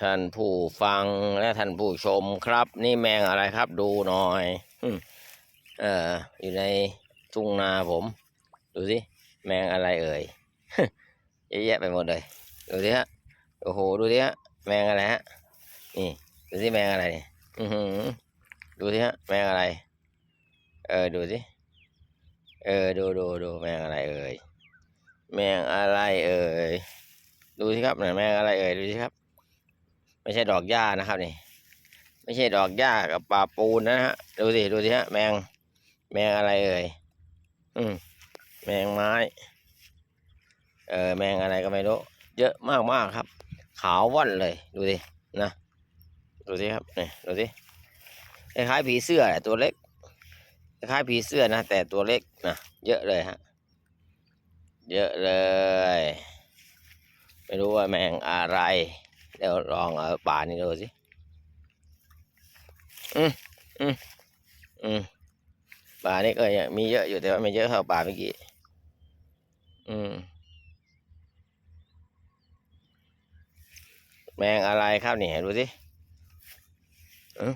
ท่านผู้ฟังและท่านผู้ชมครับ นี่แมงอะไรครับดูหน่อยอืมเอ่ออยู่ในทุ่งนาผม ดูสิแมงอะไรเอ่ยเยอะแยะไปหมดเลยดูสิฮะโอ้โหดูสิฮะแมงอะไรฮะนี่ดูสิแมงอะไรเนี่ยอือหือดูสิฮะแมงอะไร เออดูสิเออดูดูดูแมงอะไรเอ่ยแมงอะไรเอ่ยดูสิครับเนี่ยแมงอะไรเอ่ยดูสิครับ ไม่ใช่ดอกหญ้านะครับนี่ ไม่ใช่ดอกหญ้ากับป่าปูนนะฮะ ดูสิ ดูสิฮะ แมง แมงอะไรเอ่ย อืม แมงไม้ เออ แมงอะไรก็ไม่รู้ เยอะมากมากครับ ขาวว่อนเลย ดูสิ นะ ดูสิครับ นี่ ดูสิ คล้ายๆผีเสื้อตัวเล็ก คล้ายผีเสื้อนะ แต่ตัวเล็กนะ เยอะเลยฮะ เยอะเลย ไม่รู้ว่าแมงอะไร เดี๋ยวลองเอาป่านี่ดูสิอืมอืมอืมป่านี่ก็ยังมีเยอะอยู่แต่ว่าไม่เยอะเท่าป่าเมื่อกี้อืมแมงอะไรครับนี่ดูสิอืม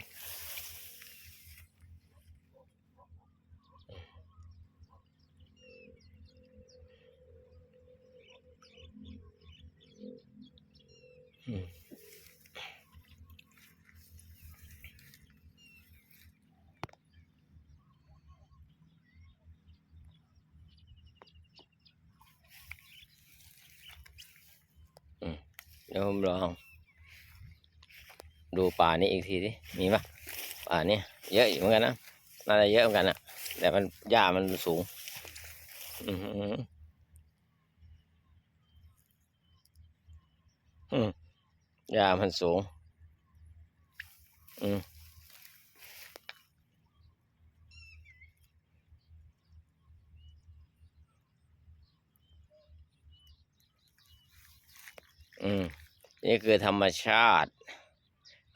เดี๋ยวผมลองดูป่านี้อีกทีดิมีปะป่านี้เยอะอยู่เหมือนกันนะน่าจะเยอะเหมือนกันนะแต่มันหญ้ามันสูง อือหืออืมหญ้ามันสูง อืมอืม นี่คือธรรมชาติ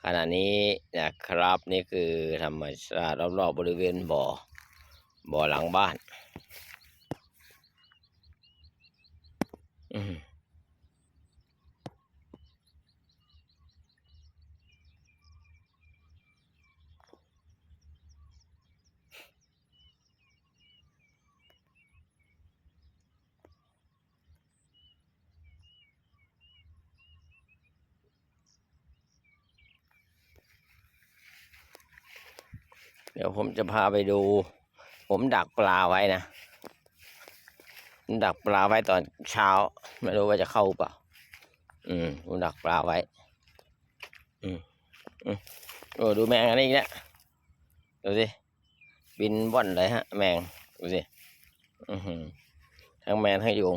ขณะนี้นะครับนี่คือธรรมชาติรอบๆบริเวณบ่อบ่อหลังบ้าน อืม เดี๋ยวผมจะพาไปดู ผมดักปลาไว้นะผมดักปลาไว้ตอนเช้า ไม่รู้ว่าจะเข้าเปล่า อืมผมดักปลาไว้ อืมอืมโอ้ดูแมงอันนี้อีกแล้วดูสิ บินว่อนเลยฮะ แมง ดูสิ อือหือทั้งแมงทั้งยุง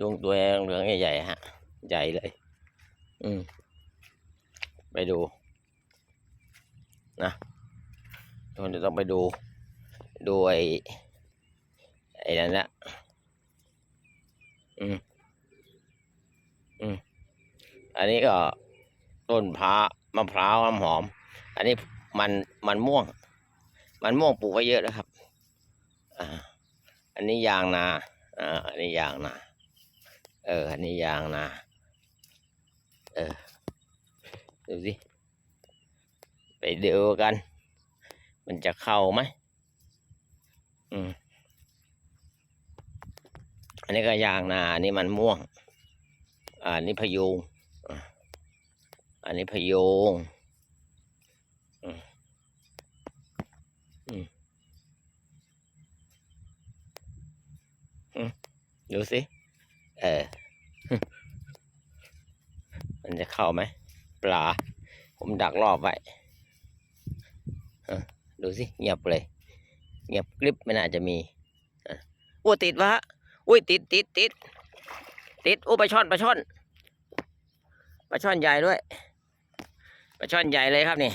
ยุงตัวเหลืองใหญ่ๆฮะ ใหญ่เลย อืมไปดู นะ ทุกคนจะต้องไปดู ดูไอ้ไอ้นั่นแหละอืมอืมอันนี้ก็ต้นพร้ามะพร้าวน้ำหอม อันนี้มันมันม่วง มันม่วงปลูกไว้เยอะนะครับ อ่า อันนี้ยางนา อ่า อันนี้ยางนา เออ อันนี้ยางนา เออ ดูสิ ไปดูกัน มันจะเข้าไหมอืมอันนี้ก็ยางนาอันนี้มันม่วงอ่าอันนี้พยูงอันนี้พยูงดูสิ เออ มันจะเข้าไหม ปลา ผมดักรอบไว้ ดูสิเงียบเลย เงียบกริบไม่น่าจะมีโอ้ติดวะอุ้ยติดติดติดติดโอ้ปลาช่อนปลาช่อนปลาช่อนใหญ่ด้วยปลาช่อนใหญ่เลยครับนี่